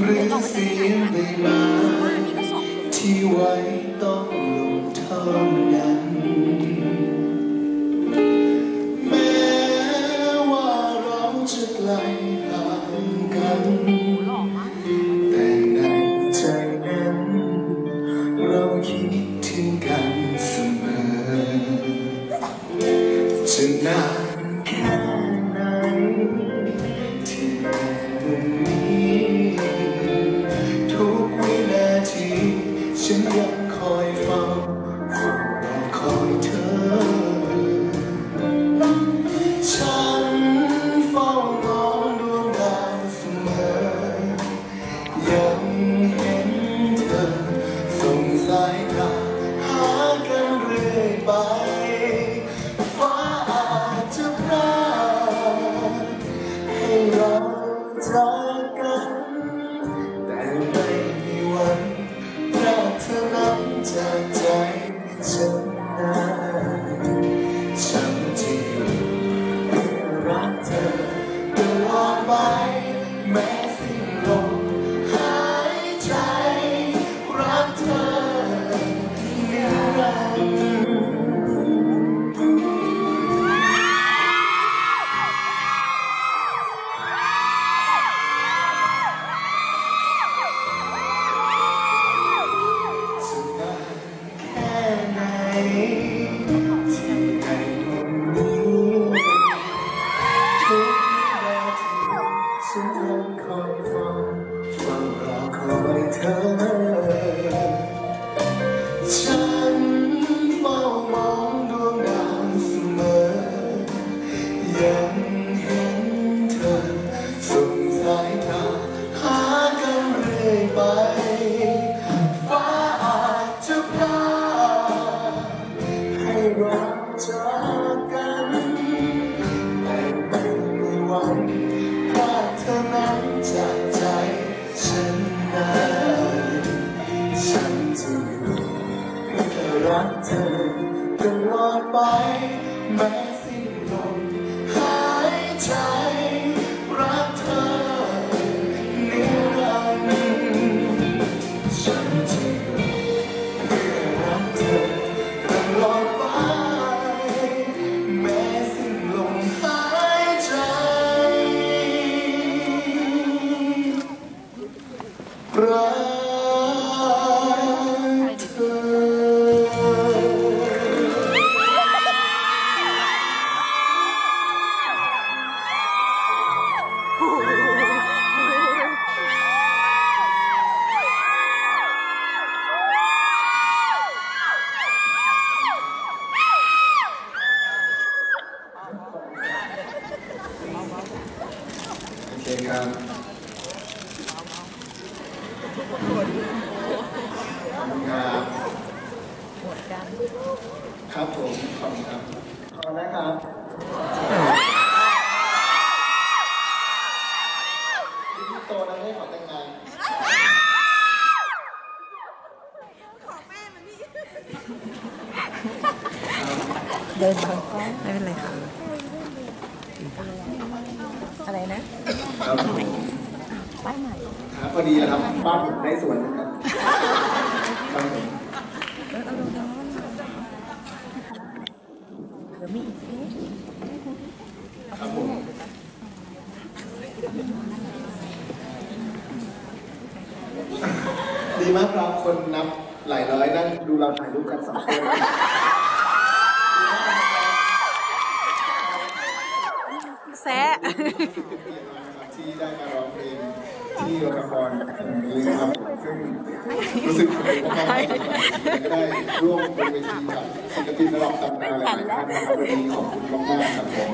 หรือเสียใบไม้ที่ไว้ต้องลงเท่านั้นแม้ว่าเราจะไกลห่างกันแต่ในใจนั้นเราคิด ฉั ไป ฟ้าอาจจะพาให้เราจากกันแต่ไม่มีวันพลาดเธอนั้นจากใจฉันได้ฉันจะอยู่เพื่อรักเธอตลอดไปแม้ Okay, um, คครับครับครับผมขอบคุณครับขอบคุณนะครับพี่โตนะให้ขอแต่งงานเดินบางก้องไม่เป็นไรค่ะ อะไรนะครับผมป้ายใหม่ พอดีแล้วครับบ้านผมได้สวนนะครับครับผมเออเอาลงน้ำเดี๋ยวมีอีกเพจครับผมดีมากครับคนนับหลายร้อยนั่งดูเราถ่ายรูปกันสองคนแซะ ที่ได้มาร้องเพลงที่ละครแห่งนี้นะครับซึ่งรู้สึกภูมิใจมากๆได้ร่วมบนเวทีกับศิลปินระดับตำนานหลายๆท่านนะครับวันนี้ขอบคุณมากๆครับผม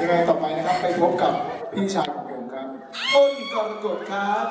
ยังไงต่อไปนะครับไปพบกับพี่ชายของผมครับต้นกรกฎครับ